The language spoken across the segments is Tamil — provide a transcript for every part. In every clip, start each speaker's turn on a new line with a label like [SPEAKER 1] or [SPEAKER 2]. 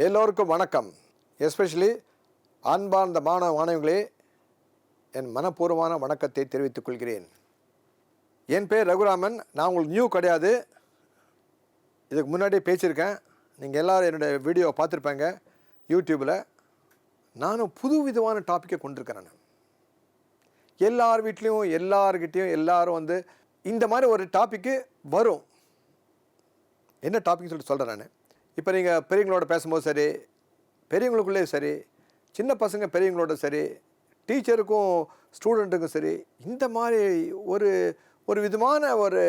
[SPEAKER 1] எல்லோருக்கும் வணக்கம். எஸ்பெஷலி அன்பார்ந்த மாணவ மாணவிகளே என் மனப்பூர்வமான வணக்கத்தை தெரிவித்துக் கொள்கிறேன். என் பேர் ரகுராமன். நான் உங்களுக்கு நியூ கிடையாது. இதுக்கு முன்னாடியே பேசியிருக்கேன். நீங்கள் எல்லோரும் என்னுடைய வீடியோ பார்த்துருப்பேங்க யூடியூப்பில் நானும் புது விதமான டாப்பிக்கை கொண்டிருக்கிறேன் நான். எல்லார் வீட்லேயும் எல்லார்கிட்டேயும் எல்லோரும் வந்து இந்த மாதிரி ஒரு டாப்பிக்கு வரும். என்ன டாபிக் சொல்லிட்டு சொல்கிறேன் நான். இப்போ நீங்கள் பெரியவங்களோட பேசும்போது சரி பெரியவங்களுக்குள்ளேயும் சரி சின்ன பசங்க பெரியவங்களோட சரி டீச்சருக்கும் ஸ்டூடெண்ட்டுக்கும் சரி இந்த மாதிரி ஒரு ஒரு விதமான ஒரு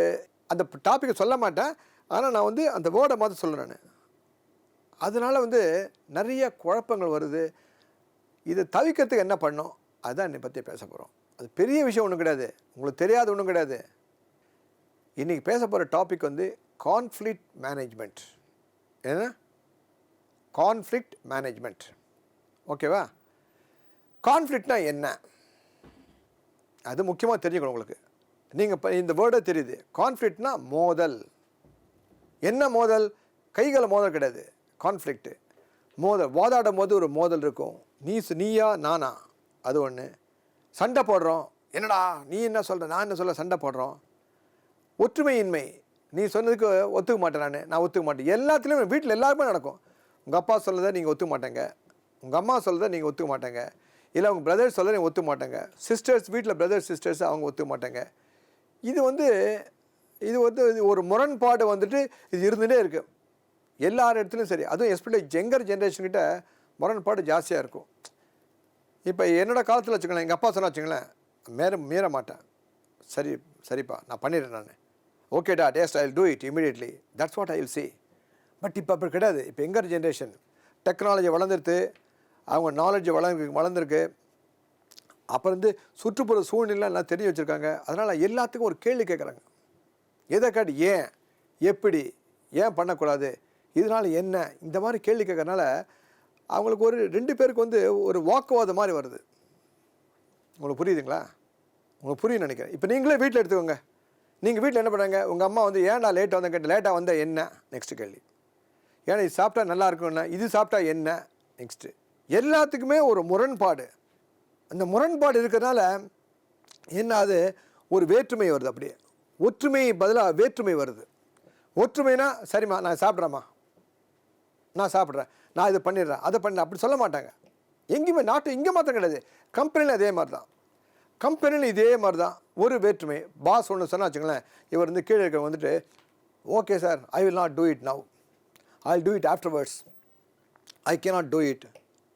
[SPEAKER 1] அந்த டாப்பிக்கை சொல்ல மாட்டேன். ஆனால் நான் வந்து அந்த வேர்டை மாற்ற சொல்கிறேன் நான். அதனால் வந்து நிறைய குழப்பங்கள் வருது. இதை தவிர்க்கிறதுக்கு என்ன பண்ணோம்? அதுதான் என்னை பற்றி பேச போகிறோம் அது பெரிய விஷயம் ஒன்றும் கிடையாது. உங்களுக்கு தெரியாத ஒன்றும் கிடையாது. இன்றைக்கி பேச போகிற டாபிக் வந்து கான்ஃப்ளிக் மேனேஜ்மெண்ட் என்ன கான்ஃப்ளிக்ட் மேனேஜ்மெண்ட் ஓகேவா கான்ஃப்ளிக்ட்னா என்ன? அது முக்கியமாக தெரிஞ்சுக்கணும் உங்களுக்கு. நீங்கள் இப்போ இந்த வேர்டே தெரியுது. கான்ஃப்ளிக்ட்னா மோதல். என்ன மோதல்? கைகளை மோதல் கிடையாது. கான்ஃப்ளிக்ட்டு மோதல் வாதாடும் போது ஒரு மோதல் இருக்கும். நீ சு- நீயா நானா? அது ஒன்று சண்டை போடுறோம். என்னடா நீ என்ன சொல்கிற நான் என்ன சொல்ல சண்டை போடுறோம்? ஒற்றுமையின்மை. நீ சொன்னதுக்கு ஒத்துக்க மாட்டேன் நான். நான் ஒத்துக்க மாட்டேன். எல்லாத்துலேயும் வீட்டில் எல்லாருமே நடக்கும். உங்கள் அப்பா சொல்லதை நீங்கள் ஒத்துக்க மாட்டேங்க. உங்கள் அம்மா சொல்லதை நீங்கள் ஒத்துக்க மாட்டேங்க. இல்லை உங்கள் பிரதர்ஸ் சொல்ல நீங்கள் ஒத்துக்க மாட்டேங்க. சிஸ்டர்ஸ் வீட்டில் பிரதர்ஸ் சிஸ்டர்ஸ் அவங்க ஒத்துக்க மாட்டாங்க. இது வந்து இது வந்து இது ஒரு முரண்பாடு வந்துட்டு இது இருந்துகிட்டே இருக்குது எல்லார் இடத்துலையும் சரி. அதுவும் எஸ்பெஷலி ஜெங்கர் ஜென்ரேஷன்கிட்ட முரண்பாடு ஜாஸ்தியாக இருக்கும். இப்போ என்னோடய காலத்தில் வச்சுக்கோங்களேன் எங்கள் அப்பா சொன்னால் வச்சுக்கோங்களேன் மீற மீற மாட்டேன். சரி சரிப்பா நான் பண்ணிடுறேன் நான். ஓகேடா taste I do it immediately that's what I will see but இப்போ அப்படி கிடையாது. இப்போ எங்கர் ஜென்ரேஷன் டெக்னாலஜி வளர்ந்துருது அவங்க நாலேஜ் வளர்ந்து வளர்ந்துருக்கு. அப்புறம் வந்து சுற்றுப்புற சூழ்நிலை எல்லாம் தெரிஞ்சு வச்சுருக்காங்க. அதனால் எல்லாத்துக்கும் ஒரு கேள்வி கேட்குறாங்க எதை காட்டி ஏன்? எப்படி? ஏன் பண்ணக்கூடாது? இதனால் என்ன? இந்த மாதிரி கேள்வி கேட்கறனால அவங்களுக்கு ஒரு ரெண்டு பேருக்கு வந்து ஒரு வாக்குவாதம் மாதிரி வருது. உங்களுக்கு புரியுதுங்களா? உங்களுக்கு புரியும் நினைக்கிறேன். இப்போ நீங்களே வீட்டில் எடுத்துக்கோங்க. நீங்கள் வீட்டில் என்ன பண்ணுறாங்க உங்கள் அம்மா வந்து ஏன்டா லேட்டாக வந்தேன் கேட்டு லேட்டாக வந்தால் என்ன? நெக்ஸ்ட் கேள்வி. ஏன்னா இது சாப்பிட்டா நல்லா இருக்கும்னா இது சாப்பிட்டா என்ன? நெக்ஸ்ட்டு எல்லாத்துக்குமே ஒரு முரண்பாடு. அந்த முரண்பாடு இருக்கிறதுனால என்ன அது ஒரு வேற்றுமை வருது அப்படியே. ஒற்றுமை பதிலாக வேற்றுமை வருது. ஒற்றுமைனா சரிம்மா நான் சாப்பிட்றேம்மா. நான் சாப்பிட்றேன். நான் இது பண்ணிடுறேன். அதை பண்ண. அப்படி சொல்ல மாட்டாங்க. எங்கேயுமே நாட்டு இங்கே மாத்திரம் கிடையாது. கம்பெனியில் அதே மாதிரி தான் கம்பெனியில் இதே மாதிரி தான் ஒரு வேற்றுமை. பாஸ் ஒன்று சொன்னா வச்சுங்களேன் இவர் வந்து கீழே இருக்க வந்துட்டு okay sir I will not do it now I do it afterwards I cannot do it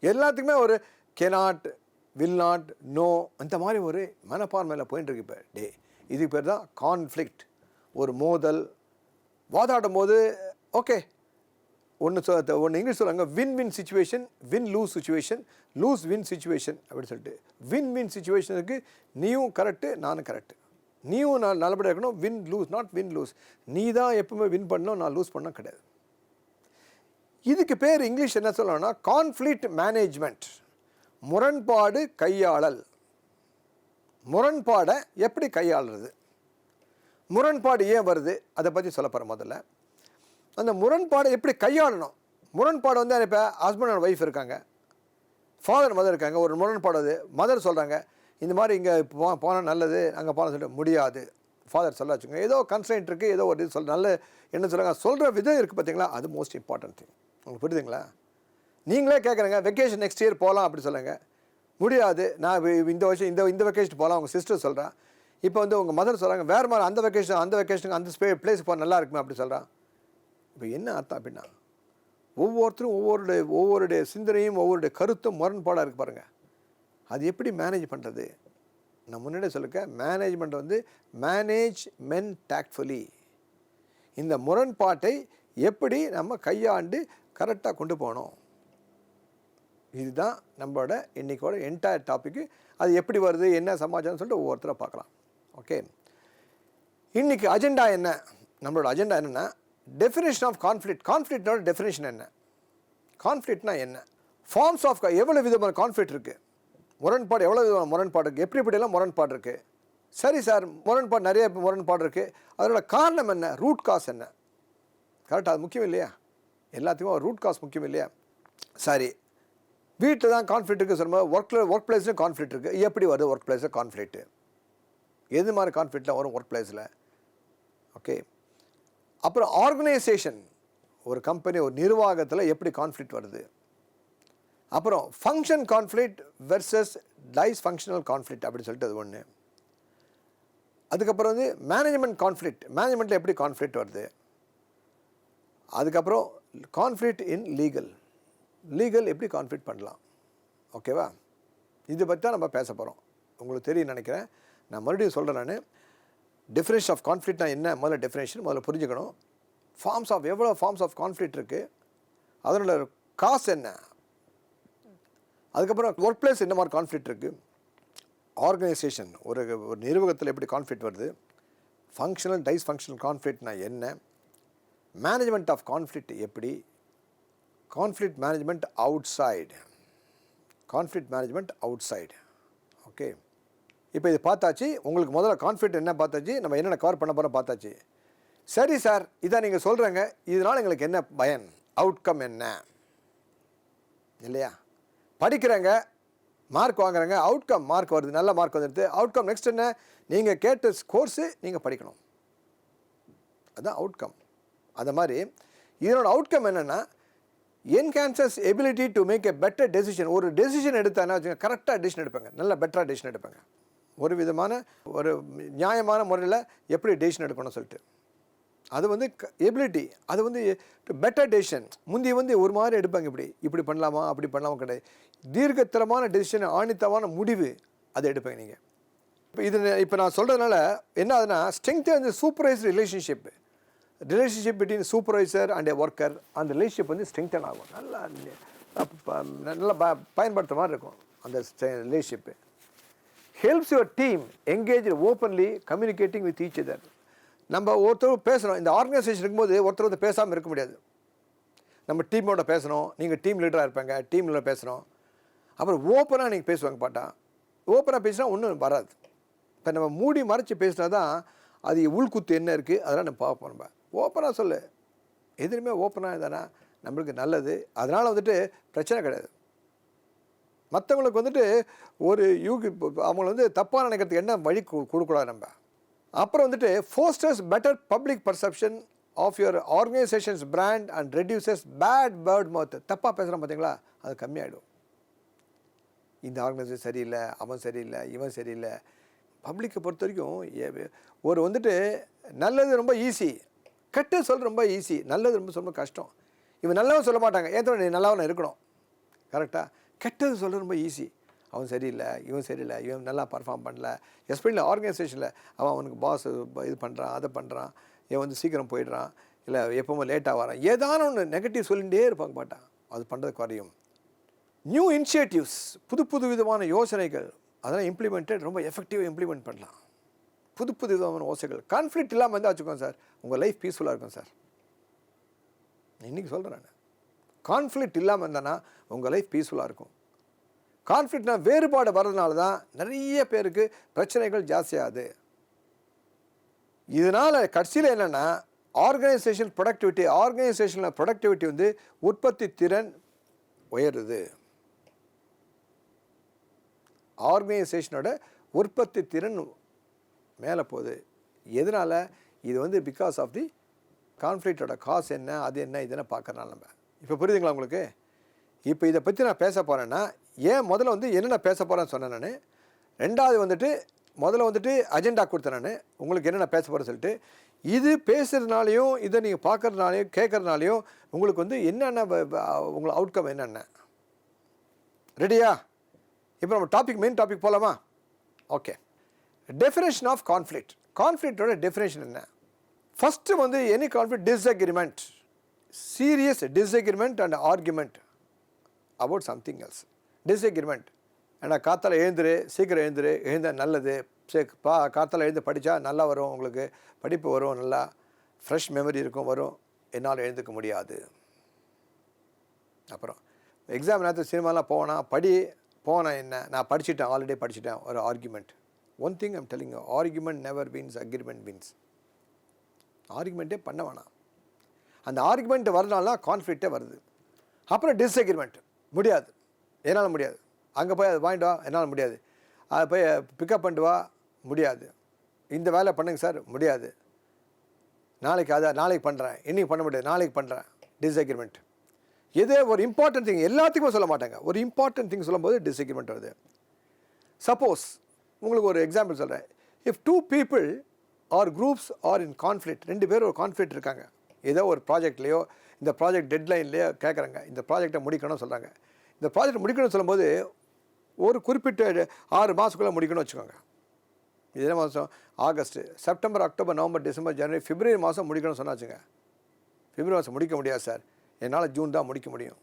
[SPEAKER 1] எல்லாத்துக்குமே ஒரு கேனாட் வில் நாட் நோ அந்த மாதிரி ஒரு மனப்பான்மையில் போயின்னு இருக்கு இப்போ. டே இதுக்கு பேர் தான் கான்ஃப்ளிக்ட் ஒரு மோதல். வாதாடும் போது ஓகே ஒன்று சொ ஒன்று இங்கிலீஷ் சொல்லுவாங்க win win situation win lose situation lose win situation அப்படின்னு சொல்லிட்டு. வின் வின் சுச்சுவேஷனுக்கு நீயும் கரெக்டு நானும் கரெக்டு நீயும் நான் நல்லபடியாக இருக்கணும் win lose not win lose நீ தான் எப்பவுமே வின் பண்ணணும் நான் லூஸ் பண்ண கிடையாது. இதுக்கு பேர் இங்கிலீஷ் என்ன சொல்லணும்னா கான்ஃப்ளிக்ட் மேனேஜ்மெண்ட் முரண்பாடு கையாளல். முரண்பாடை எப்படி கையாளுறது? முரண்பாடு ஏன் வருது? அதை பற்றி சொல்ல முதல்ல. அந்த முரண்பாடை எப்படி கையாளணும்? முரண்பாடு வந்து இப்போ ஹஸ்பண்ட் அண்ட் ஒய்ஃப் இருக்காங்க. ஃபாதர் மதர் இருக்காங்க. ஒரு முரண்பாடு அது. மதர் சொல்கிறாங்க இந்த மாதிரி இங்கே போ போனால் நல்லது அங்கே போனால் சொல்லிட்டு முடியாது. ஃபாதர் சொல்ல வச்சுக்கோங்க ஏதோ கன்ஸ்டன்ட் இருக்குது ஏதோ ஒரு இது சொல் நல்ல என்ன சொல்கிறாங்க சொல்கிற விதம் இருக்குது பார்த்தீங்களா அது மோஸ்ட் இம்பார்ட்டன்ட் திங் உங்களுக்கு புரியுதுங்களா? நீங்களே கேட்குறங்க வெக்கேஷன் நெக்ஸ்ட் இயர் போகலாம் அப்படி சொல்லுங்க. முடியாது. நான் இந்த வருஷம் இந்த இந்த வெக்கேஷன் போகலாம் உங்கள் சிஸ்டர் சொல்கிறேன் இப்போ வந்து உங்கள் மதர் சொல்கிறாங்க வேறு மாதிரி அந்த வெக்கேஷன் அந்த வெக்கேஷனுக்கு அந்த ஸ்பே பிளேஸ் போக நல்லா இருக்குமே அப்படி சொல்கிறான் இப்போ என்ன அர்த்தம் அப்படின்னா ஒவ்வொருத்தரும் ஒவ்வொருடைய ஒவ்வொருடைய சிந்தனையும் ஒவ்வொருடைய கருத்தும் முரண்பாடாக இருக்கு பாருங்கள் அது எப்படி மேனேஜ் பண்ணுறது நான் முன்னாடியே சொல்லுக்க மேனேஜ்மெண்ட் வந்து மேனேஜ் மென் டாக்ட்ஃபுல்லி இந்த முரண்பாட்டை எப்படி நம்ம கையாண்டு கரெக்டாக கொண்டு போகணும்? இதுதான் நம்மளோட இன்றைக்கோட என்டையர் டாப்பிக்கு அது எப்படி வருது என்ன சமாச்சாரம் சொல்லிட்டு ஒவ்வொருத்தரை பார்க்கலாம். ஓகே இன்றைக்கி அஜெண்டா என்ன? நம்மளோட அஜெண்டா என்னென்னா டெஃபினேஷன் ஆஃப் கான்ஃப்ளிக் கான்ஃப்ளிக்டோட டெஃபினேஷன் என்ன? கான்ஃப்ளிக்ட்னா என்ன? ஃபார்ம்ஸ் ஆஃப் எவ்வளோ விதமான கான்ஃப்ளிக் இருக்குது முரண்பாடு எவ்வளோ விதமான முரண்பாடு இருக்குது எப்படி எப்படியெல்லாம் முரண்பாடு இருக்குது சரி சார் முரண்பாடு நிறைய முரண்பாடு இருக்குது அதோட காரணம் என்ன? ரூட் காஸ் என்ன? கரெக்டாக அது முக்கியம் இல்லையா? எல்லாத்துக்கும் ரூட் காஸ் முக்கியம் இல்லையா? சரி. வீட்டில் தான் கான்ஃப்ளிக் இருக்குது சொல்லும்போது ஒர்க்கில் ஒர்க் பிளேஸ்லையும் கான்ஃப்ளிக் இருக்குது எப்படி வருது ஒர்க் பிளேஸில் கான்ஃப்ளிக்ட்டு எது மாதிரி கான்ஃப்ளிக்ட்லாம் வரும் ஒர்க் பிளேஸில் ஓகே அப்புறம் ஆர்கனைசேஷன் ஒரு கம்பெனி ஒரு நிர்வாகத்தில் எப்படி கான்ஃப்ளிக் வருது? அப்புறம் function conflict versus dysfunctional conflict அப்படின்னு சொல்லிட்டு அது ஒன்று அதுக்கப்புறம் வந்து மேனேஜ்மெண்ட் கான்ஃப்ளிக் மேனேஜ்மெண்ட்டில் எப்படி கான்ஃப்ளிக் வருது? அதுக்கப்புறம் கான்ஃப்ளிக் இன் லீகல் லீகல் எப்படி கான்ஃப்ளிக் பண்ணலாம்? ஓகேவா இது பற்றி தான் நம்ம பேச போகிறோம் உங்களுக்கு தெரியும் நினைக்கிறேன். நான் மறுபடியும் சொல்கிறேன் நான். டெஃபினேஷன் ஆஃப் கான்ஃப்ளிக்ட்னா என்ன முதல்ல டெஃபினேஷன் முதல்ல புரிஞ்சுக்கணும். ஃபார்ம்ஸ் ஆஃப் எவ்வளோ ஃபார்ம்ஸ் ஆஃப் கான்ஃப்ளிக்ட் இருக்குது அதனோட காசு என்ன? அதுக்கப்புறம் ஒர்க் பிளேஸ் என்ன மாதிரி கான்ஃப்ளிக்ட் இருக்குது ஆர்கனைசேஷன் ஒரு ஒரு நிர்வாகத்தில் எப்படி கான்ஃப்ளிக்ட் வருது? ஃபங்க்ஷனல் டைஸ் ஃபங்க்ஷனல் கான்ஃப்ளிக்ட்னா என்ன? மேனேஜ்மெண்ட் ஆஃப் கான்ஃப்ளிக்ட் எப்படி? Conflict management outside conflict management outside okay இப்போ இது பார்த்தாச்சு உங்களுக்கு முதல்ல கான்ஃபிடென்ட் என்ன பார்த்தாச்சு நம்ம என்னென்ன கவர் பண்ண போகிறோம் பார்த்தாச்சு. சரி சார் இதை நீங்கள் சொல்கிறேங்க இதனால் எங்களுக்கு என்ன பயன்? அவுட்கம் என்ன? இல்லையா? படிக்கிறேங்க மார்க் வாங்குறேங்க அவுட்கம் மார்க் வருது நல்ல மார்க் வந்துடுது. அவுட்கம் நெக்ஸ்ட் என்ன? நீங்கள் கேட்ட கோர்ஸு நீங்கள் படிக்கணும். அதுதான் அவுட்கம் அந்த மாதிரி இதனோட அவுட்கம் என்னென்னா enhances ability to make a better decision ஒரு டெசிஷன் எடுத்தாங்கன்னா வச்சுக்கோங்க கரெக்டாக டெசிஷன் எடுப்பாங்க. நல்ல பெட்டராக டெசிஷன் எடுப்பாங்க. ஒரு விதமான ஒரு நியாயமான முறையில் எப்படி டெசிஷன் எடுக்கணும்னு சொல்லிட்டு. அது வந்து எபிலிட்டி அது வந்து பெட்டர் டெசிஷன் முந்தி வந்து ஒரு மாதிரி எடுப்பாங்க இப்படி. இப்படி பண்ணலாமா? அப்படி பண்ணலாமா கிடையாது. தீர்க்கத்தரமான டெசிஷன் ஆணித்தமான முடிவு அதை எடுப்பேங்க நீங்கள் இப்போ இது இப்போ நான் சொல்கிறதுனால என்ன ஆகுதுன்னா ஸ்ட்ரென்த் வந்து supervise relationship relationship between supervisor and a worker அந்த ரிலேஷன்ஷிப் வந்து ஸ்ட்ரெங்தன் ஆகும். நல்லா நல்லா ப பயன்படுத்துகிற மாதிரி இருக்கும் அந்த relationship helps your team engage openly communicating with each other நம்ம ஒருத்தர் பேசுகிறோம் இந்த ஆர்கனைசேஷன் இருக்கும்போது ஒருத்தர் வந்து பேசாமல் இருக்க முடியாது. நம்ம டீமோட பேசணும் நீங்கள் டீம் லீடராக இருப்பாங்க. டீமில் பேசணும் அப்புறம் ஓப்பனாக நீங்கள் பேசுவாங்க பாட்டா. ஓப்பனாக பேசினா ஒன்றும் வராது. இப்போ நம்ம மூடி மறைச்சி பேசினா தான் அது உள்குத்து என்ன இருக்குது அதெல்லாம் நம்ம பார்ப்போம் நம்ம. ஓப்பனாக சொல்லு. எதுவுமே ஓப்பனாக இருந்தானா நம்மளுக்கு நல்லது. அதனால் வந்துட்டு பிரச்சனை கிடையாது. மற்றவங்களுக்கு வந்துட்டு ஒரு யூகி அவங்கள வந்து தப்பாக நினைக்கிறதுக்கு என்ன வழி கொடுக்கூடாது நம்ம? அப்புறம் வந்துட்டு fosters better public perception of your organisations brand and reduces bad word mouth தப்பாக பேசுகிறோம் பார்த்தீங்களா அது கம்மியாயிடும். இந்த ஆர்கனைசேஷன் சரியில்லை அவன் சரியில்லை இவன் சரியில்லை. பப்ளிக்கை பொறுத்த வரைக்கும் ஏ- ஒரு வந்துட்டு நல்லது ரொம்ப ஈஸி கெட்டது சொல்கிறது ரொம்ப ஈஸி நல்லது ரொம்ப ரொம்ப கஷ்டம். இவன் நல்லவன் சொல்ல மாட்டாங்க. ஏன் நீ நல்லவன் இருக்கணும். கரெக்டாக கெட்டது சொல்ல ரொம்ப ஈஸி அவன் சரியில்லை இவன் சரியில்லை இவன் நல்லா பர்ஃபார்ம் பண்ணல. எஸ்பெஷலி ஆர்கனைசேஷனில் அவன் அவனுக்கு பாஸ் இது பண்ணுறான் அதை பண்ணுறான் இவன் வந்து சீக்கிரம் போயிடுறான். இல்லை எப்போவுமே லேட்டாக வரான். ஏதான ஒன்று நெகட்டிவ் சொல்லிகிட்டே இருப்பாங்க மாட்டான் அது பண்ணுறது குறையும். நியூ இனிஷியேட்டிவ்ஸ் புது புது விதமான யோசனைகள் அதெல்லாம் இம்ப்ளிமெண்டட் ரொம்ப எஃபெக்டிவாக இம்ப்ளிமெண்ட் பண்ணலாம். புது புது விதமான யோசனைகள். கான்ஃப்ளிக்ட் இல்லாமல் இருந்தால் வச்சுக்கோங்க சார் உங்கள் லைஃப் பீஸ்ஃபுல்லாக இருக்கும் சார் இன்றைக்கி சொல்கிறேன் நான். கான்ஃப்ளிக்ட் இல்லாமல் இருந்தானா உங்கள் லைஃப் பீஸ்ஃபுல்லாக இருக்கும். கான்ஃப்ளிக்ட்னா வேறுபாடு வர்றதுனால தான் நிறைய பேருக்கு பிரச்சனைகள் ஜாஸ்தியாகுது. இதனால் கடைசியில் என்னென்னா ஆர்கனைசேஷன் ப்ரொடக்டிவிட்டி ஆர்கனைசேஷனில் ப்ரொடக்டிவிட்டி வந்து உற்பத்தி திறன் உயருது. ஆர்கனைசேஷனோட உற்பத்தி திறன் மேலே போகுது. எதனால்? இது வந்து பிகாஸ் ஆஃப் தி கான்ஃப்ளிக்டோட காசு என்ன அது என்ன இதெல்லாம் பார்க்குறனால நம்ம. இப்போ புரியுதுங்களா உங்களுக்கு? இப்போ இதை பற்றி நான் பேச போகிறேன்னா ஏன் முதல்ல வந்து என்னென்ன பேச போகிறேன்னு சொன்னேன் நான்? ரெண்டாவது வந்துட்டு முதல்ல வந்துட்டு அஜெண்டா கொடுத்தேன் நான். உங்களுக்கு என்னென்ன பேச போகிறேன்னு சொல்லிட்டு இது பேசுகிறதுனாலையும் இதை நீங்கள் பார்க்கறதுனாலையும் கேட்குறதுனாலையும் உங்களுக்கு வந்து என்னென்ன உங்களை அவுட்கம் என்னென்ன? ரெடியா இப்போ நம்ம டாபிக் மெயின் டாபிக் போகலாமா ஓகே டெஃபினேஷன் ஆஃப் கான்ஃப்ளிக்ட் கான்ஃப்ளிக்டோட டெஃபினேஷன் என்ன? ஃபஸ்ட்டு வந்து any conflict disagreement serious disagreement and argument about something else disagreement ஏன்னா காத்தால் எழுந்துரு சீக்கிரம் எழுந்துரு எழுந்த நல்லது. சரி பா காத்தால் எழுந்து படித்தா நல்லா வரும் உங்களுக்கு படிப்பு வரும் நல்லா ஃப்ரெஷ் மெமரி இருக்கும் வரும். என்னால் எழுந்துக்க முடியாது. அப்புறம் எக்ஸாம் நேரத்தில் சினிமாலாம் போனா படி போனால் என்ன? நான் படிச்சுட்டேன் ஆல்ரெடி படிச்சுட்டேன் ஒரு argument one thing I'm telling argument never means agreement means ஆர்குமெண்ட்டே பண்ண வேணாம். அந்த ஆர்குமெண்ட் வரனால தான் கான்ஃப்ளிக்டே வருது. அப்புறம் டிஸ்அக்ரிமெண்ட் முடியாது. என்னால் முடியாது. அங்கே போய் அதை வாங்கிட்டு வா என்னால் முடியாது. அதை போய் பிக்கப் பண்ணிட்டு வா முடியாது. இந்த வேலை பண்ணுங்க சார் முடியாது. நாளைக்கு அதை நாளைக்கு பண்ணுறேன் இன்றைக்கி பண்ண முடியாது நாளைக்கு பண்ணுறேன் டிஸ்அக்ரிமெண்ட் இதே ஒரு இம்பார்ட்டன்ட் திங் எல்லாத்துக்குமே சொல்ல மாட்டாங்க. ஒரு இம்பார்ட்டன்ட் திங் சொல்லும்போது டிஸ்அக்ரிமெண்ட் வருது. சப்போஸ் உங்களுக்கு ஒரு எக்ஸாம்பிள் சொல்கிறேன் if two people are groups are in conflict ரெண்டு பேரும் ஒரு கான்ஃப்ளிக்ட் இருக்காங்க. ஏதோ ஒரு ப்ராஜெக்ட்லேயோ இந்த ப்ராஜெக்ட் டெட்லைன்லேயே கேட்குறாங்க இந்த ப்ராஜெக்டை முடிக்கணும்னு சொல்கிறாங்க இந்த ப்ராஜெக்ட் முடிக்கணும்னு சொல்லும்போது ஒரு குறிப்பிட்ட ஆறு மாதத்துக்குள்ளே முடிக்கணும்னு வச்சுக்கோங்க. இதே மாதம் August. September October November December ஜனவரி பிப்ரவரி மாதம் முடிக்கணும்னு சொன்னாச்சுங்க. பிப்ரவரி மாதம் முடிக்க முடியாது சார். என்னால் ஜூன் தான் முடிக்க முடியும்.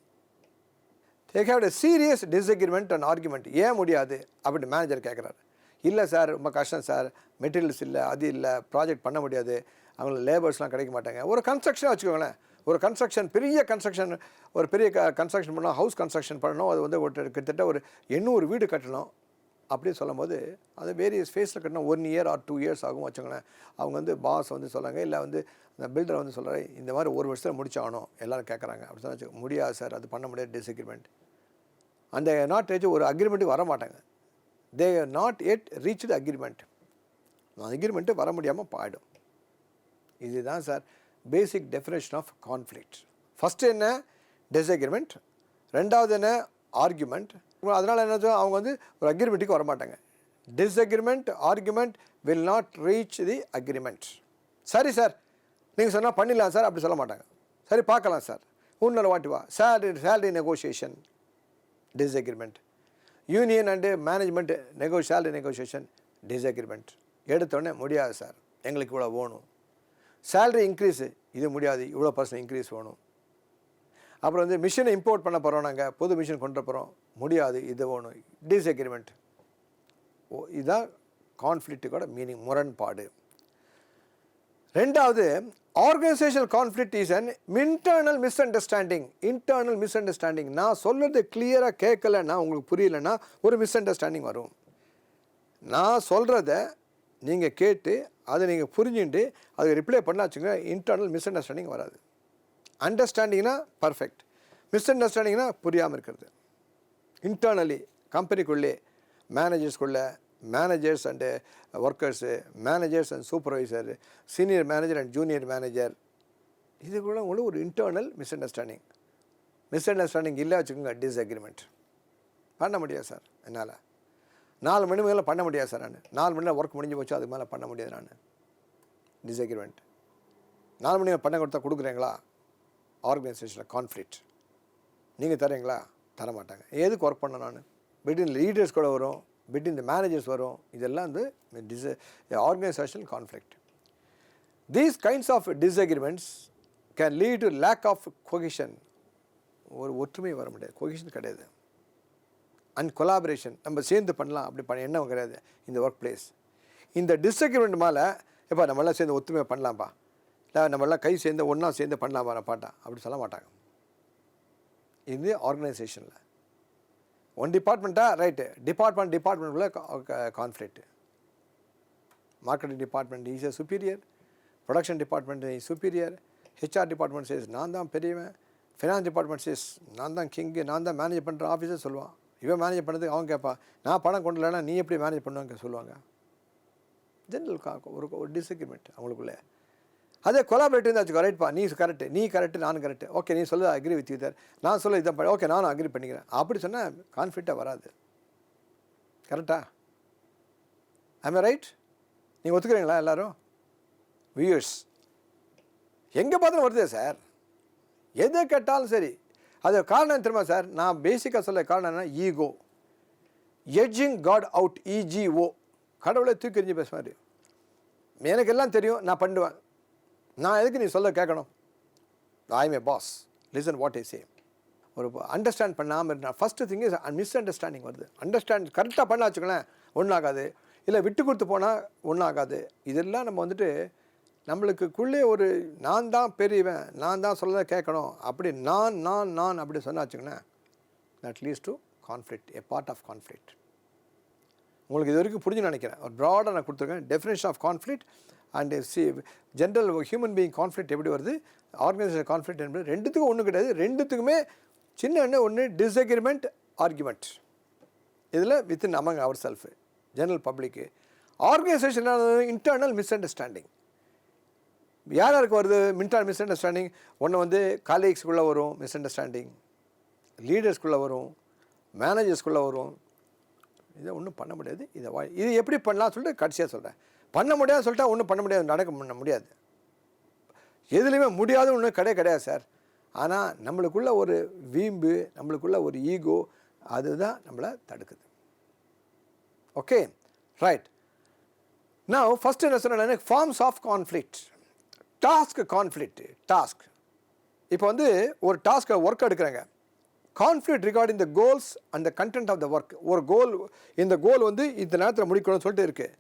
[SPEAKER 1] They have serious disagreement and argument ஏன் முடியாது? அப்படின்னு மேனேஜர் கேட்குறாரு இல்லை சார் ரொம்ப கஷ்டம் சார். மெட்டீரியல்ஸ் இல்லை அது இல்லை ப்ராஜெக்ட் பண்ண முடியாது. அவங்களுக்கு லேபர்ஸ்லாம் கிடைக்க மாட்டாங்க. ஒரு கன்ஸ்ட்ரக்ஷனாக வச்சுக்கோங்களேன். ஒரு கன்ஸ்ட்ரக்ஷன் பெரிய கன்ஸ்ட்ரக்ஷன் ஒரு பெரிய க கன்ஸ்ட்ரக்ஷன் பண்ணோம் ஹவுஸ் கன்ஸ்ட்ரக்ஷன் பண்ணணும். அது வந்து ஒரு கிட்டத்தட்ட ஒரு எண்ணூறு வீடு கட்டணும். அப்படின்னு சொல்லும்போது அது வேரியஸ் ஃபேஸில் கட்டணும். One year or two years ஆகும் வச்சுக்கோங்களேன். அவங்க வந்து பாஸ் வந்து சொல்கிறாங்க இல்லை வந்து அந்த பில்டர் வந்து சொல்கிறாரு இந்த மாதிரி ஒரு வருஷத்தில் முடிச்சாகணும். எல்லோரும் கேட்குறாங்க அப்படின்னு சொன்னா முடியாது சார் அது பண்ண முடியாது டிஸ்அக்ரிமெண்ட் அந்த நாட் ஏஜ் ஒரு அக்ரிமெண்ட்டுக்கு வர மாட்டாங்க. They not yet reached agreement agreement வர முடியாமல் பாடும் இதுதான் sir basic definition of conflict first என்ன? டிஸ்அக்ரிமெண்ட் ரெண்டாவது என்ன? ஆர்குமெண்ட் அதனால் என்ன அவங்க வந்து ஒரு அக்ரிமெண்ட்டுக்கு வர மாட்டாங்க disagreement argument will not reach the agreement சரி சார் நீங்கள் சொன்னால் பண்ணிடலாம் சார் அப்படி சொல்ல மாட்டாங்க. சரி பார்க்கலாம் சார் இன்னொரு வாட்டி வா. Salary salary negotiation disagreement union and management nego salary negotiation disagreement எடுத்தோடனே முடியாது சார் எங்களுக்கு இவ்வளோ வேணும். சேல்ரி இன்க்ரீஸு இது முடியாது. இவ்வளோ பர்சன்ட் இன்க்ரீஸ் வேணும். அப்புறம் வந்து மிஷினை இம்போர்ட் பண்ண போகிறோம் நாங்கள் புது மிஷின் கொண்டு போகிறோம் முடியாது. இது வேணும். டிஸ்அக்ரிமெண்ட் ஓ இதுதான் கான்ஃப்ளிக்ட்டுக்கோட மீனிங் முரண்பாடு. ரெண்டாவது organisational conflict is and internal misunderstanding internal misunderstanding நான் சொல்கிறது கிளியராக கேட்கலன்னா உங்களுக்கு புரியலன்னா ஒரு மிஸ் அண்டர்ஸ்டாண்டிங் வரும். நான் சொல்கிறத நீங்கள் கேட்டு அதை நீங்கள் புரிஞ்சுட்டு அதுக்கு ரிப்ளை பண்ணாச்சுங்க இன்டர்னல் மிஸ் அண்டர்ஸ்டாண்டிங் வராது. அண்டர்ஸ்டாண்டிங்னா பர்ஃபெக்ட் மிஸ் அண்டர்ஸ்டாண்டிங்னா புரியாமல் இருக்கிறது. இன்டர்னலி கம்பெனிக்குள்ளே மேனேஜர்ஸ்குள்ளே managers and workers managers and supervisor senior manager and junior manager இதுக்குள்ள உங்களுக்கு ஒரு internal misunderstanding misunderstanding இல்லை வச்சுக்கோங்க டிஸ்அக்ரிமெண்ட் பண்ண முடியாது சார் என்னால். நாலு மணி மேலே பண்ண முடியாது சார் நான். நாலு மணி நேரம் ஒர்க் முடிஞ்சு போச்சு அதுக்கு மேலே பண்ண முடியாது நான். டிஸ்அக்ரிமெண்ட் நாலு மணி பண்ண கொடுத்தா கொடுக்குறீங்களா? ஆர்கனைசேஷனில் கான்ஃப்ளிக்ட் நீங்கள் தரீங்களா தர மாட்டாங்க எதுக்கு ஒர்க் பண்ண நான்? பிட்வீன் லீடர்ஸ் கூட வரும் பிட்வீன் த மேனேஜர்ஸ் வரும். இதெல்லாம் வந்து this organisational conflict these kinds of disagreements can lead to lack of cohesion ஒரு ஒற்றுமை வர முடியாது. கொகிஷன் கிடையாது. அண்ட் கொலாபரேஷன் நம்ம சேர்ந்து பண்ணலாம் அப்படி பண்ண எண்ணம் கிடையாது இந்த ஒர்க் பிளேஸ் இந்த டிஸ்அக்ரிமெண்ட் மேலே எப்போ நம்மளாம் சேர்ந்து ஒத்துமையாக பண்ணலாம்ப்பா இல்லை நம்மளாம் கை சேர்ந்து ஒன்றா சேர்ந்து பண்ணலாமா நான் பாட்டா அப்படி சொல்ல மாட்டாங்க. இது ஆர்கனைசேஷனில் ஒன் டிபார்ட்மெண்ட்டாக right department டிபார்ட்மெண்ட்டுக்குள்ளே conflict marketing department is a superior production department is superior HR department says நான் தான் பெரியவன். ஃபினான்ஸ் டிபார்ட்மெண்ட் சேஸ் நான் தான் கிங்கு நான் தான் மேனேஜ் பண்ணுற ஆஃபீஸர் சொல்லுவான். இவன் மேனேஜ் பண்ணதுக்கு அவன் கேட்பான் நான் பணம் கொண்டு இல்லைனா நீ எப்படி மேனேஜ் பண்ணுவாங்க சொல்லுவாங்க. ஜென்ரல் ஒரு ஒரு டிஸ்அக்ரிமெண்ட் அவங்களுக்குள்ளே. அதே கொலாபரேட்டிவ் தான் வச்சுக்கோ ரைட்ப்பா நீ கரெக்டு நீ கரெக்டு நான் கரெக்டு ஓகே நீ சொல்ல அக்ரி வித் யூ நான் சொல்ல இதை ஓகே நானும் அக்ரி பண்ணிக்கிறேன். அப்படி சொன்னால் கான்ஃபிடண்ட்டாக வராது. கரெக்டா ஐம் ரைட் நீங்கள் ஒத்துக்கிறீங்களா எல்லாரும்? வியூயர்ஸ் எங்கே பார்த்தாலும் வருதே சார் எதை கேட்டாலும் சரி. அது காரணம் தெரியுமா சார்? நான் பேசிக்காக சொல்ல காரணம் என்ன ego edging god out EGO கடவுளை தூக்கி எறிஞ்சு பேச மாதிரி எனக்கு எல்லாம் தெரியும் நான் பண்ணுவேன். நான் எதுக்கு நீ சொல்ல கேட்கணும்? I may boss listen what is same ஒரு அண்டர்ஸ்டாண்ட் பண்ணாமல் இருந்தால் first thing is misunderstanding வருது அண்டர்ஸ்டாண்ட் கரெக்டாக பண்ண வச்சுக்கோங்களேன் ஒன்றாகாது இல்லை விட்டு கொடுத்து போனால் ஒன்றாகாது இதெல்லாம் நம்ம வந்துட்டு நம்மளுக்குள்ளே ஒரு நான் தான் பெரியவன் நான் தான் சொல்ல கேட்கணும். அப்படி நான் நான் நான் அப்படி சொன்னா at that leads to conflict a part of conflict உங்களுக்கு இது வரைக்கும் புரிஞ்சு நினைக்கிறேன். ஒரு ப்ராடாக நான் கொடுத்துருக்கேன். Definition of conflict and see general human being conflict எப்படி வருது? ஆர்கனைசேஷன் கான்ஃப்ளிக்ட் என்பது ரெண்டுத்துக்கும் ஒன்றும் கிடையாது. ரெண்டுத்துக்குமே சின்ன என்ன ஒன்று டிஸ்அக்ரிமெண்ட் ஆர்குமெண்ட் இதில் within among our self general public organisation internal misunderstanding யார் யாருக்கு வருது? மின்டார் மிஸ் அண்டர்ஸ்டாண்டிங் ஒன்று வந்து காலீக்ஸ்குள்ளே வரும் மிஸ் அண்டர்ஸ்டாண்டிங் லீடர்ஸ்குள்ளே வரும் மேனேஜர்ஸ்குள்ளே வரும். இதை ஒன்றும் பண்ண முடியாது. இதை வா இது எப்படி பண்ணலாம் சொல்லிட்டு கடைசியாக சொல்கிறேன் பண்ண முடியாது சொல்லிட்டா ஒன்றும் பண்ண முடியாது நடக்க பண்ண முடியாது. எதுலேயுமே முடியாத ஒன்றும் கிடையாது கிடையாது சார். ஆனால் நம்மளுக்குள்ள ஒரு வீம்பு நம்மளுக்குள்ள ஒரு ஈகோ அதுதான் நம்மளை தடுக்குது. ஓகே ரைட் நான் ஃபஸ்ட்டு என்ன சொன்னேன் forms of conflict task conflict task இப்போ வந்து ஒரு டாஸ்க்கை ஒர்க் எடுக்கிறாங்க. Conflict regarding the goals and the content of the work ஒரு கோல் இந்த கோல் வந்து இத்தனை நேரத்தில் முடிக்கணும்னு சொல்லிட்டு இருக்குது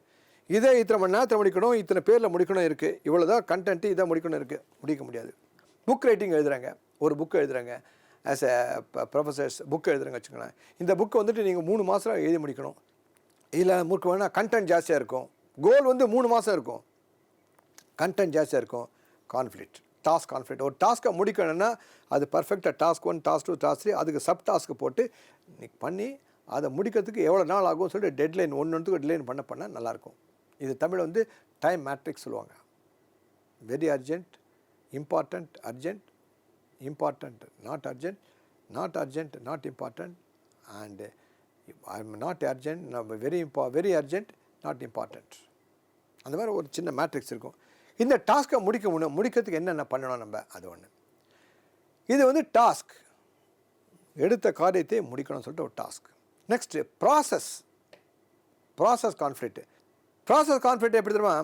[SPEAKER 1] இதே இத்தனை மணி நேரத்தில் முடிக்கணும் இத்தனை பேரில் முடிக்கணும் இருக்குது இவ்வளோ தான் கண்டென்ட்டு இதை முடிக்கணும் இருக்குது முடிக்க முடியாது. புக் ரைட்டிங் எழுதுகிறாங்க ஒரு புக் எழுதுகிறாங்க ஆஸ் எ ப்ரொஃபஸர்ஸ் புக் எழுதுறாங்க வச்சுக்கோங்களேன். இந்த புக்கை வந்துட்டு நீங்கள் மூணு மாதம் எழுதி முடிக்கணும். இதில் முறுக்கு வேணால் கண்டென்ட் ஜாஸ்தியாக இருக்கும். கோல் வந்து மூணு மாதம் இருக்கும். கண்டென்ட் ஜாஸ்தியாக இருக்கும். கான்ஃப்ளிக்ட் டாஸ்க் கான்ஃப்ளிக்ட் ஒரு டாஸ்க்கை முடிக்கணும்னா அது பர்ஃபெக்டாக task one task two task three அதுக்கு சப் டாஸ்க்கு போட்டு நீ பண்ணி அதை முடிக்கிறதுக்கு எவ்வளோ நாள் ஆகும்னு சொல்லிட்டு டெட்லைன் ஒன்று ஒன்றுக்கு டெட்லைன் பண்ண பண்ண நல்லாயிருக்கும். இது தமிழ் வந்து டைம் மேட்ரிக்ஸ் சொல்லுவாங்க. Very urgent important urgent important not urgent not urgent not important and I am not urgent very இம்பா very urgent not important அந்த மாதிரி ஒரு சின்ன மேட்ரிக்ஸ் இருக்கும். இந்த டாஸ்க்கை முடிக்க முடியும் முடிக்கிறதுக்கு என்னென்ன பண்ணணும் நம்ம? அது ஒன்று இது வந்து டாஸ்க். எடுத்த காரியத்தை முடிக்கணும்னு சொல்லிட்டு ஒரு task. Next process process conflict process conflict எப்படி தெரியுமா?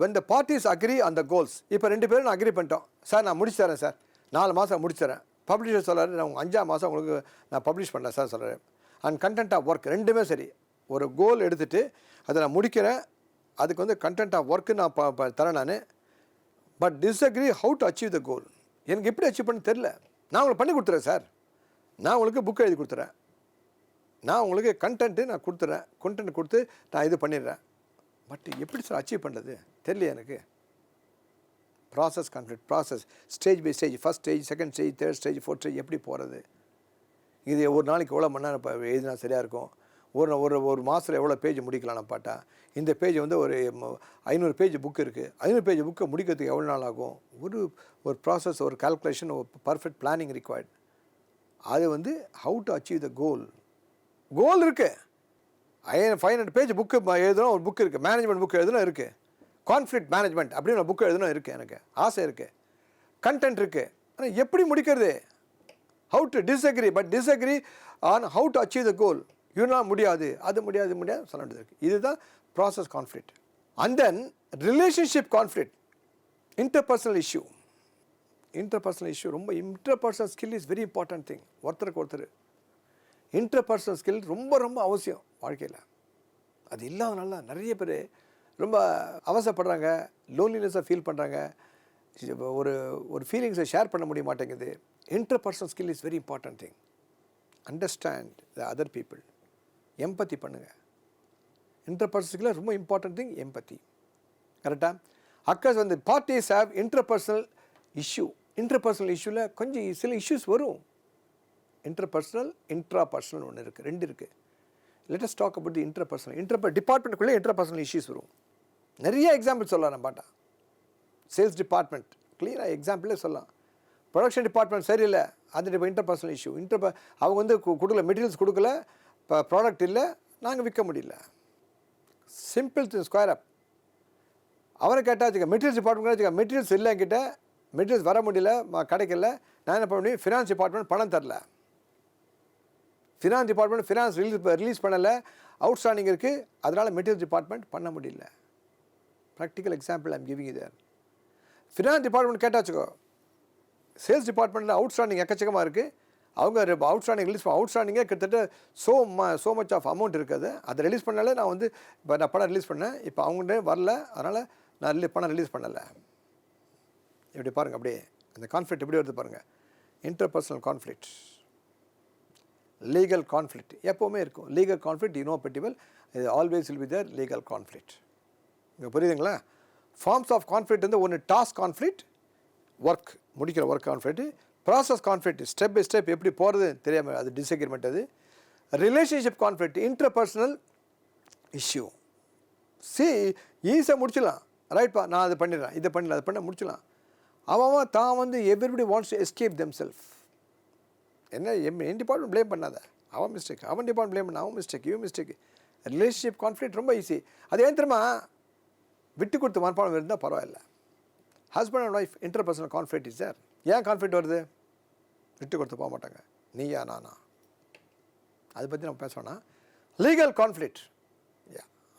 [SPEAKER 1] வென் த பார்ட்டிஸ் அக்ரி அந்த கோல்ஸ் இப்போ ரெண்டு பேரும் நான் அக்ரி பண்ணிட்டோம். சார் நான் முடிச்சு தரேன் சார் நாலு மாதம் முடிச்சுறேன் பப்ளிஷர் சொல்கிறாரு நான் உங்கள் அஞ்சாம் மாதம் உங்களுக்கு நான் பப்ளிஷ் பண்ணேன் சார் சொல்கிறேன் அண்ட் கண்டென்ட் ஆஃப் ஒர்க் ரெண்டுமே சரி. ஒரு கோல் எடுத்துகிட்டு அதை நான் முடிக்கிறேன். அதுக்கு வந்து கண்டென்ட் ஆஃப் ஒர்க்கு நான் ப- தரேன் நான். But disagree how to achieve the goal எனக்கு எப்படி அச்சீவ் பண்ண தெரில நான் உங்களுக்கு பண்ணி கொடுத்துறேன் சார் நான் உங்களுக்கு புக் எழுதி கொடுத்துறேன். நான் உங்களுக்கு கண்டென்ட்டு நான் கொடுத்துறேன். கண்டென்ட் கொடுத்து நான் இது பண்ணிடுறேன். பட் எப்படி சார் அச்சீவ் பண்ணுறது தெரியல எனக்கு. Process conflict process stage by stage first stage second stage third stage fourth stage எப்படி போகிறது இது ஒரு நாளைக்கு எவ்வளோ மணி நேரம் எழுதினா சரியாக இருக்கும்? ஒரு ஒரு ஒரு மாதத்தில் எவ்வளோ பேஜ் முடிக்கலாம் நான் பாட்டா இந்த பேஜ் வந்து ஒரு ஐநூறு பேஜ் புக் இருக்குது ஐநூறு பேஜ் புக்கை முடிக்கிறதுக்கு எவ்வளோ நாள் ஆகும்? ஒரு ஒரு ப்ராசஸ் ஒரு கால்குலேஷன் ஒரு பர்ஃபெக்ட் பிளானிங் ரிக்வயர்ட் அது வந்து how to achieve the goal goal இருக்குது I five hundred page book எழுதணும் ஒரு புக் இருக்குது மேனேஜ்மெண்ட் புக் எழுதணும் இருக்குது கான்ஃப்ளிக்ட் மேனேஜ்மெண்ட் அப்படின்னு ஒரு புக் எழுதணும் இருக்குது எனக்கு. ஆசை இருக்குது கண்டென்ட் இருக்குது ஆனால் எப்படி முடிக்கிறது? How to disagree but disagree on how to achieve the goal இவனால் முடியாது அது முடியாது முடியாது சொல்ல வேண்டியது இருக்குது இதுதான் process conflict and then relationship conflict interpersonal issue interpersonal issue ரொம்ப interpersonal skill is very important thing ஒருத்தருக்கு ஒருத்தர். இன்டர்பர்சனல் ஸ்கில் ரொம்ப ரொம்ப அவசியம் வாழ்க்கையில். அது இல்லாதனால நிறைய பேர் ரொம்ப அவசரப்படுறாங்க லோன்லினஸை ஃபீல் பண்ணுறாங்க ஒரு ஒரு ஃபீலிங்ஸை ஷேர் பண்ண முடிய மாட்டேங்குது. Interpersonal skill is very important thing understand the other people empathy பண்ணுங்கள் இன்டர்பர்சனல் ரொம்ப இம்பார்ட்டன்ட் திங் எம்பத்தி கரெக்டாக அக்கஸ் வந்து parties have interpersonal issue interpersonal இஷ்யூவில் கொஞ்சம் சில இஷ்யூஸ் வரும். இன்டர்பர்சனல் இன்ட்ரா பர்சனல் ஒன்று இருக்குது ரெண்டு இருக்குது let's talk about the interpersonal inter டிபார்ட்மெண்ட்டுக்குள்ளே interpersonal issues வரும். நிறைய எக்ஸாம்பிள் சொல்லலாம் நம்ம பாட்டா. சேல்ஸ் டிபார்ட்மெண்ட் க்ளீனாக எக்ஸாம்பிளே சொல்லலாம். ப்ரொடக்ஷன் டிபார்ட்மெண்ட் சரியில்லை. அது இப்போ இன்டர்பர்சனல் இஷ்யூ இன்டர் அவங்க வந்து கு- கொடுக்கல மெட்டீரியல்ஸ் கொடுக்கல. இப்போ ப்ராடக்ட் இல்லை நாங்கள் விற்க முடியல. சிம்பிள் ஸ்கொயர் அப் அவரை கேட்டால் வச்சுக்க மெட்டீரியல்ஸ் டிபார்ட்மெண்ட் வச்சுக்க மெட்டீரியல்ஸ் இல்லை என்கிட்ட மெட்டீரியல்ஸ் வர முடியல கிடைக்கல நான் என்ன பண்ண முடியும்? ஃபினான்ஸ் டிபார்ட்மெண்ட் பணம் தரல. Finance department finance release release பண்ணலை. அவுட் ஸ்டாண்டிங் இருக்குது அதனால் மெட்டீரியல்ஸ் டிபார்ட்மெண்ட் பண்ண முடியல. ப்ராக்டிக்கல் எக்ஸாம்பிள் ஐம் கிவிங் இது ஃபினான்ஸ் டிபார்ட்மெண்ட் கேட்டால் வச்சுக்கோ சேல்ஸ் டிபார்ட்மெண்ட்டில் அவுட் ஸ்டாண்டிங் எக்கச்சக்கமாக இருக்குது அவங்க அவுட் ஸ்டாண்டிங் ரிலீஸ் அவுட் ஸ்டாண்டிங்கே கிட்டத்தட்ட ஸோ ம ஸோ மச் ஆஃப் அமௌண்ட் இருக்குது. அதை ரிலீஸ் பண்ணாலே நான் வந்து இப்போ நான் பணம் ரிலீஸ் பண்ணேன். இப்போ அவங்கள்டே வரல. அதனால் நான் ரிலீஸ் பணம் ரிலீஸ் பண்ணலை. இப்படி பாருங்கள் அப்படியே. அந்த கான்ஃப்ளிக்ட் எப்படி வருது பாருங்கள் இன்டர்பர்சனல் கான்ஃப்ளிக்ட் லீகல் கான்ஃப்ளிக்ட் எப்போவுமே இருக்கும். லீகல் கான்ஃப்ளிக்ட் யூ இது always will be there legal conflict இங்கே புரியுதுங்களா? ஃபார்ம்ஸ் ஆஃப் கான்ஃப்ளிக்ட் வந்து ஒன்று டாஸ்க் கான்ஃப்ளிக்ட் ஒர்க் முடிக்கிற work conflict process conflict step by step எப்படி போகிறது தெரியாமல் அது டிஸ்அக்ரிமெண்ட் அது. Relationship conflict interpersonal issue see ஈஸியாக முடிச்சிடலாம். ரைட்பா நான் அதை பண்ணிடுறேன். இதை பண்ணிடலாம் அதை பண்ண முடிச்சிடலாம். அவன் அவன் தான் வந்து everybody wants to escape them self என்ன? எம் என் டிபார்ட்மெண்ட் ப்ளேம் பண்ணாத. அவன் மிஸ்டேக் அவன் டிபார்ட்மெண்ட் ப்ளேம் பண்ண அவன் மிஸ்டேக் இவன் மிஸ்டேக் ரிலேஷன்ஷிப் கான்ஃப்ளிக்ட் ரொம்ப ஈஸி அது ஏன் தெரியுமா? விட்டு கொடுத்து மனப்பாடம் இருந்தால் பரவாயில்ல. Husband and wife interpersonal conflict is sir ஏன் கான்ஃப்ளிக்ட் வருது? விட்டு கொடுத்து போக மாட்டாங்க. நீயா நானா? அதை பற்றி நம்ம பேசணும்னா லீகல் கான்ஃப்ளிக்ட்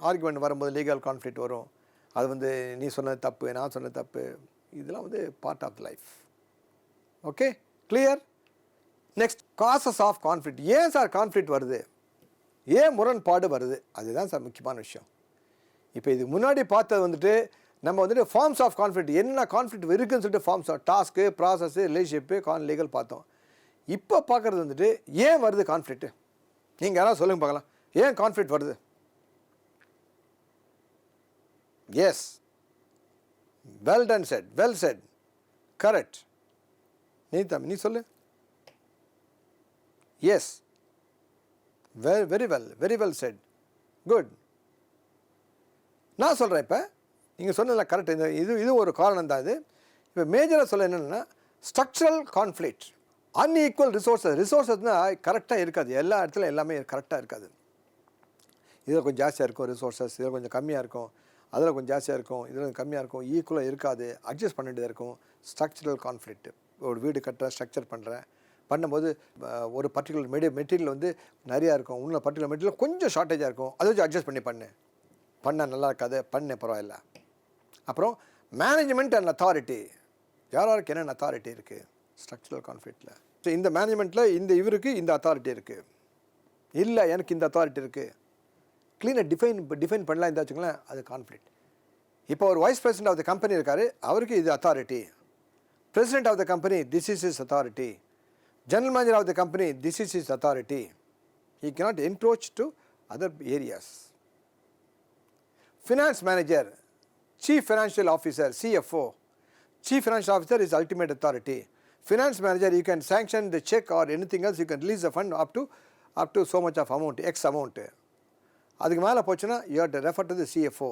[SPEAKER 1] ஆர்குமெண்ட் வரும்போது லீகல் கான்ஃப்ளிக்ட் வரும். அது வந்து நீ சொன்னது தப்பு நான் சொன்னது தப்பு. இதெல்லாம் வந்து part of life okay clear next causes of conflict ஏன் சார் கான்ஃப்ளிக்ட் வருது? ஏன் முரண்பாடு வருது? அதுதான் சார் முக்கியமான விஷயம். இப்போ இது முன்னாடி பார்த்தது வந்துட்டு நம்ம வந்துட்டு ஃபார்ம்ஸ் ஆஃப் கான்ஃப்ளிக்ட் என்ன கான்ஃப்ளிக்ட் இருக்குன்னு சொல்லிட்டு forms of task process relationship con legal பார்த்தோம். இப்போ பார்க்குறது வந்துட்டு ஏன் வருது கான்ஃப்ளிக்ட்டு நீங்கள் யாராவது சொல்லுங்க பார்க்கலாம். ஏன் கான்ஃப்ளிக்ட் வருது? Yes well done said well said correct நீ தம்பி நீ சொல்லு. எஸ் வெ very well very well said good நான் சொல்கிறேன் இப்போ நீங்கள் சொன்னதில்ல கரெக்ட் இந்த இது இது ஒரு காரணம் தான் இது. இப்போ மேஜராக சொல்ல என்னென்னா ஸ்ட்ரக்சரல் கான்ஃப்ளிக்ட் அன்ஈக்குவல் ரிசோர்ஸஸ் ரிசோர்ஸஸ்னால் கரெக்டாக இருக்காது. எல்லா இடத்துல எல்லாமே கரெக்டாக இருக்காது. இதில் கொஞ்சம் ஜாஸ்தியாக இருக்கும் ரிசோர்ஸஸ் இதில் கொஞ்சம் கம்மியாக இருக்கும். அதில் கொஞ்சம் ஜாஸ்தியாக இருக்கும். இதில் கொஞ்சம் கம்மியாக இருக்கும். ஈக்குவலாக இருக்காது. அட்ஜஸ்ட் பண்ணிட்டு இருக்கும். ஸ்ட்ரக்சரல் கான்ஃப்ளிக்ட் ஒரு வீடு கட்டுற ஸ்ட்ரக்சர் பண்ணுறேன் பண்ணும்போது ஒரு பர்டிகுலர் மெடி மெட்டீரியல் வந்து நிறையா இருக்கும். இன்னும் பர்டிகுலர் மெட்டீரியல் கொஞ்சம் ஷார்ட்டேஜாக இருக்கும். அதை வச்சு அட்ஜஸ்ட் பண்ணி பண்ணு. பண்ணால் நல்லா இருக்காது. பண்ணு பரவாயில்ல. அப்புறம் மேனேஜ்மெண்ட் அண்ட் அத்தாரிட்டி யார் யாருக்கு என்னென்ன அத்தாரிட்டி இருக்குது ஸ்ட்ரக்சரல் கான்ஃப்ளிக்டில் ஸோ இந்த மேனேஜ்மெண்ட்டில் இந்த இவருக்கு இந்த அத்தாரிட்டி இருக்குது இல்லை எனக்கு இந்த அத்தாரிட்டி இருக்குது க்ளீனாக டிஃபைன் டிஃபைன் பண்ணலாம். இருந்தா வச்சுக்கோங்களேன் அது கான்ஃப்ளிக்ட் இப்போ ஒரு vice president of the company இருக்கார். அவருக்கு இது authority president of the company this is is authority general manager of the company this is is authority he cannot encroach to other areas finance manager chief financial officer cfo chief financial officer is ultimate authority finance manager you can sanction the check or anything else you can release the fund up to up to so much of amount x amount அதுக்கு மேலே போச்சுன்னா you have to refer to the CFO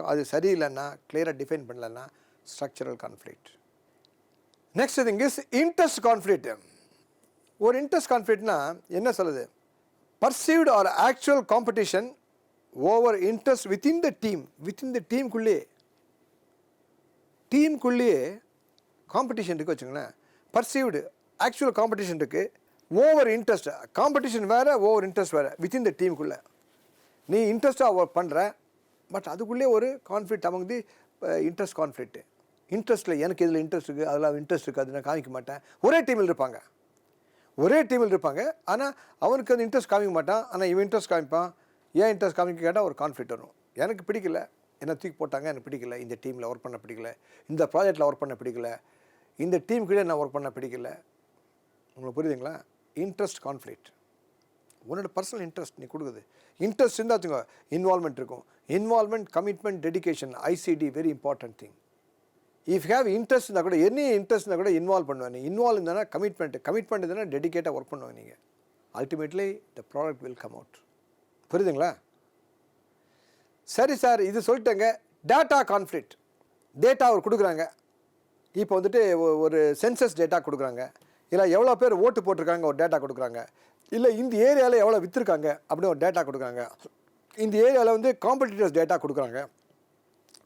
[SPEAKER 1] அது சரியில்லைன்னா கிளியராக டிஃபைன் பண்ணலன்னா structural conflict next thing is interest conflict ஒரு இன்ட்ரெஸ்ட் கான்ஃப்ளிக்ட்னா என்ன சொல்லுது perceived or actual competition over interest within the team within the டீமுக்குள்ளேயே டீமுக்குள்ளேயே காம்படிஷன் இருக்குது வச்சுங்களேன் பர்சீவ்டு ஆக்சுவல் காம்படிஷன் இருக்குது ஓவர் இன்ட்ரெஸ்ட் காம்படிஷன் வேறு ஓவர் இன்ட்ரெஸ்ட் வேறு வித்தின் த டீமுக்குள்ளே நீ இன்ட்ரெஸ்ட்டாக ஒர்க் பண்ணுற பட் அதுக்குள்ளே ஒரு கான்ஃப்ளிக்ட் அவங்க தி இன்ட்ரெஸ்ட் கான்ஃப்ளிக்ட் இன்ட்ரெஸ்ட்டில் எனக்கு இதில் இன்ட்ரெஸ்ட் இருக்குது அதில் இன்ட்ரெஸ்ட் இருக்குது அது நான் காமிக்க மாட்டேன். ஒரே டீமில் இருப்பாங்க. ஒரே டீமில் இருப்பாங்க ஆனால் அவனுக்கு அந்த இன்ட்ரெஸ்ட் காமிக்க மாட்டான் ஆனால் இவன் இன்ட்ரெஸ்ட் காமிப்பான். ஏன் இன்ட்ரெஸ்ட் காமிக்க கேட்டால் ஒரு கான்ஃப்ளிக்ட் வரும். எனக்கு பிடிக்கல. என்ன தூக்கி போட்டாங்க எனக்கு பிடிக்கல. இந்த டீமில் ஒர்க் பண்ண பிடிக்கல. இந்த ப்ராஜெக்டில் ஒர்க் பண்ண பிடிக்கல. இந்த டீம் கீழே நான் ஒர்க் பண்ண பிடிக்கல. உங்களுக்கு புரியுதுங்களா? இன்ட்ரெஸ்ட் கான்ஃப்ளிக்ட் உன்னோட பர்சனல் இன்ட்ரெஸ்ட் நீ கொடுக்குது. இன்ட்ரெஸ்ட் இருந்தால் வச்சுக்கோ இன்வால்மெண்ட் இருக்கும். Involvement commitment dedication ICD very important thing if have interest இருந்தால் கூட எனி இன்ட்ரெஸ்ட் இருந்தால் கூட இன்வால்வ் பண்ணுவேன் நீ. இன்வால்வ் இருந்தால் கமிட்மெண்ட் கமிட்மெண்ட் இருந்தால் டெடிக்கேட்டாக ஒர்க் பண்ணுவாங்க நீங்கள் ultimately the product will come out புரியுதுங்களா? சரி சார் இது சொல்லிட்டேங்க. டேட்டா கான்ஃப்ளிக்ட் டேட்டா அவர் கொடுக்குறாங்க. இப்போ வந்துட்டு ஒ- ஒரு சென்சஸ் டேட்டா கொடுக்குறாங்க. இல்லை எவ்வளோ பேர் ஓட்டு போட்டிருக்காங்க ஒரு டேட்டா கொடுக்குறாங்க. இல்லை இந்த ஏரியாவில் எவ்வளோ விற்றுருக்காங்க அப்படின்னு ஒரு டேட்டா கொடுக்குறாங்க. இந்த ஏரியாவில் வந்து காம்படிட்டர்ஸ் டேட்டா கொடுக்குறாங்க.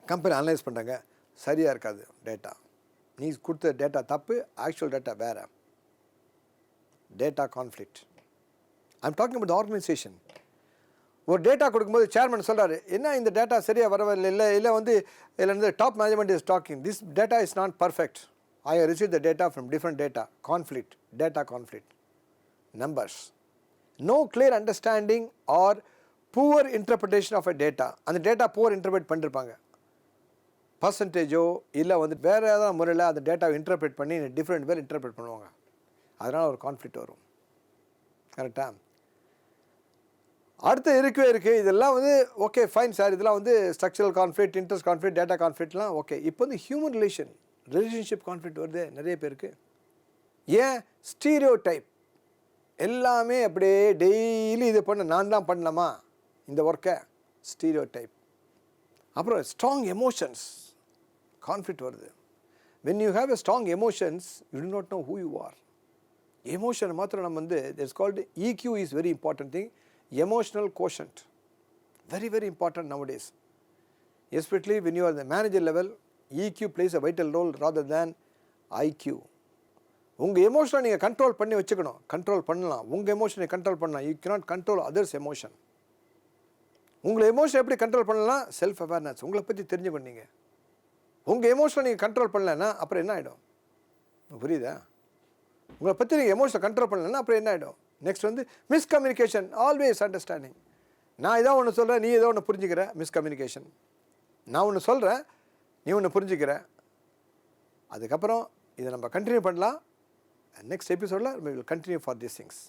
[SPEAKER 1] கம்பெனி அனலைஸ் பண்ணுறாங்க சரியாக இருக்காது டேட்டா நீ கொடுத்த டேட்டா தப்பு ஆக்சுவல் டேட்டா வேறு. Data conflict I'm talking about organisation ஒரு டேட்டா கொடுக்கும்போது சேர்மன் சொல்கிறார் என்ன இந்த டேட்டா சரியாக வரவில்லை? இல்லை இல்லை வந்து இதில் வந்து top management is talking this data is not perfect I receive the data from different data conflict data conflict numbers no clear understanding or poor interpretation of a data அந்த டேட்டா புவர் இன்டர்பிரேட் பண்ணிருப்பாங்க. பர்சன்டேஜோ இல்லை வந்து வேறு ஏதாவது முறையில் அந்த டேட்டாவை இன்டர்பிரேட் பண்ணி டிஃப்ரெண்ட் பேர் இன்டர்பிரேட் பண்ணுவாங்க. அதனால் ஒரு கான்ஃப்ளிக்ட் வரும். கரெக்டாக அடுத்து இருக்கவே இருக்குது இதெல்லாம் வந்து ஓகே ஃபைன் சார் இதெல்லாம் வந்து structural conflict interest conflict data கான்ஃப்ளிக்ட்லாம் okay இப்போ வந்து ஹியூமன் ரிலேஷன் ரிலேஷன்ஷிப் கான்ஃப்ளிக்ட் வருது நிறைய பேருக்கு. ஏன்? ஸ்டீரியோ டைப் எல்லாமே அப்படியே டெய்லி இது பண்ண நான் தான் பண்ணலாமா? இந்த ஒர்க்கை ஸ்டீரியோ டைப் அப்புறம் ஸ்ட்ராங் எமோஷன்ஸ் கான்ஃப்ளிக்ட் வருது. When you have a strong emotions you do not know who you are emotion மாத்திரம் நம்ம வந்து it's called EQ is very important thing emotional quotient very very important nowadays especially when you are the manager level EQ plays a vital role rather than IQ உங்கள் எமோஷனை நீங்கள் கண்ட்ரோல் பண்ணி வச்சுக்கணும். கண்ட்ரோல் பண்ணலாம். உங்கள் எமோஷனை கண்ட்ரோல் பண்ணலாம். You cannot control others emotion உங்களை எமோஷன் எப்படி கண்ட்ரோல் பண்ணலாம்? செல்ஃப் அவேர்னஸ் உங்களை பற்றி தெரிஞ்சுக்கணும் நீங்கள் உங்கள் எமோஷனை நீங்கள் கண்ட்ரோல் பண்ணலைன்னா அப்புறம் என்ன ஆகிடும் புரியுதா? உங்களை பற்றி நீங்கள் எமோஷனை கண்ட்ரோல் பண்ணலைன்னா அப்புறம் என்ன ஆகிடும் நெக்ஸ்ட் வந்து மிஸ்கம்யூனிகேஷன் ஆல்வேஸ் அண்டர்ஸ்டாண்டிங் நான் ஏதோ ஒன்று சொல்கிறேன் நீ ஏதோ ஒன்று புரிஞ்சுக்கிற மிஸ்கம்யூனிகேஷன் நான் ஒன்று சொல்கிறேன் நீ ஒன்று புரிஞ்சுக்கிற. அதுக்கப்புறம் இதை நம்ம கண்டினியூ பண்ணலாம். நெக்ஸ்ட் எபிசோடில் will continue for these things